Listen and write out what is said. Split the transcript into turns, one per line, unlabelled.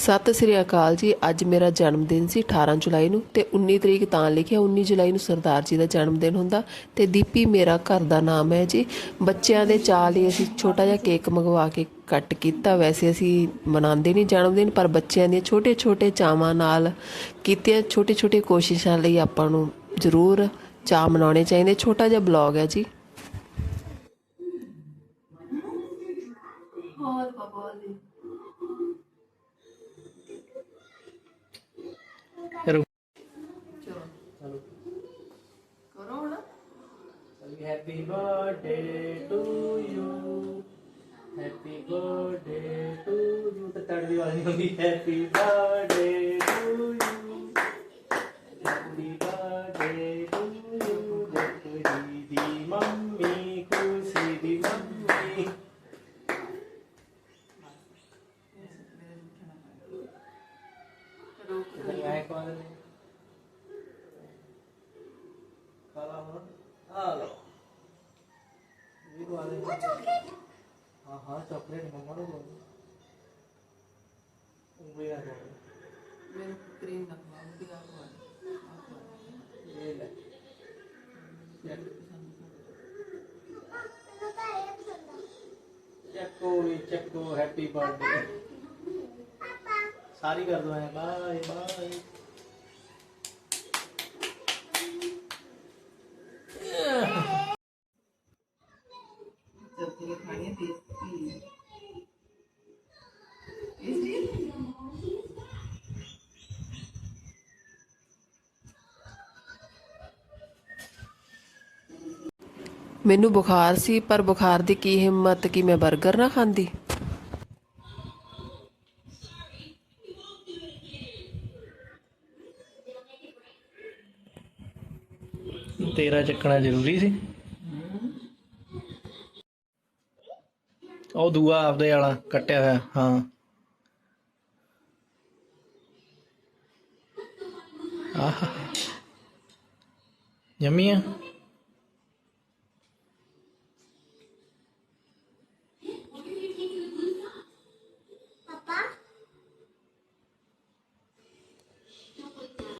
ਸਤਿ ਸ੍ਰੀ ਅਕਾਲ ਜੀ। ਅੱਜ ਮੇਰਾ ਜਨਮ ਦਿਨ ਸੀ 18 ਜੁਲਾਈ ਨੂੰ ਤੇ 19 ਤਰੀਕ ਤਾਂ ਲਿਖਿਆ 19 ਜੁਲਾਈ ਨੂੰ ਸਰਦਾਰ ਜੀ ਦਾ ਜਨਮ ਦਿਨ ਹੁੰਦਾ। ਤੇ ਦੀਪੀ ਮੇਰਾ ਘਰ ਦਾ ਨਾਮ ਹੈ ਜੀ। ਬੱਚਿਆਂ ਦੇ ਚਾਅ ਲਈ ਅਸੀਂ ਛੋਟਾ ਜਿਹਾ ਕੇਕ ਮੰਗਵਾ ਕੇ ਕੱਟ ਕੀਤਾ। ਵੈਸੇ ਅਸੀਂ ਮਨਾਉਂਦੇ ਨਹੀਂ ਜਨਮ ਦਿਨ ਪਰ ਬੱਚਿਆਂ ਦੀਆਂ ਛੋਟੇ ਛੋਟੇ ਚਾਵਾਂ ਨਾਲ ਕੀਤੀਆਂ ਛੋਟੇ ਛੋਟੇ ਕੋਸ਼ਿਸ਼ਾਂ ਲਈ ਆਪਾਂ ਨੂੰ ਜ਼ਰੂਰ ਚਾਹ ਮਨਾਉਣੇ ਚਾਹੀਦੇ। ਛੋਟਾ ਜਿਹਾ ਬਲੌਗ ਹੈ ਜੀ। ਹੋਰ ਬਾਬਾ
Happy birthday to you. Happy birthday to you. तो तड़वी वाली होगी Happy birthday to you. Happy birthday to you. देखो दीदी मम्मी खुशी दी मम्मी आए कौन है काला हो हेलो वो चॉकलेट। हाँ हाँ चॉकलेट मम्मा को तो उंगली
आ जाए मेरे को क्रीम
लगवा उंगली आ जाए ये ले। चेक हैप्पी बर्थडे सारी कर दो है
बाय बाय ਖਾਣੀ ਹੈ ਟੇਸਟੀ ਮੈਨੂੰ ਬੁਖਾਰ ਸੀ ਪਰ ਬੁਖਾਰ ਦੀ ਕੀ ਹਿੰਮਤ ਕਿ ਮੈਂ 버ਗਰ ਨਾ ਖਾਂਦੀ?
ਤੇਰਾ ਚੱਕਣਾ ਜ਼ਰੂਰੀ ਸੀ। ਉਹ ਦੂਆ ਆਪਦੇ ਵਾਲਾ ਕੱਟਿਆ ਹੋਇਆ ਹਾਂ। ਆਹ। ਯਮੀ ਆ?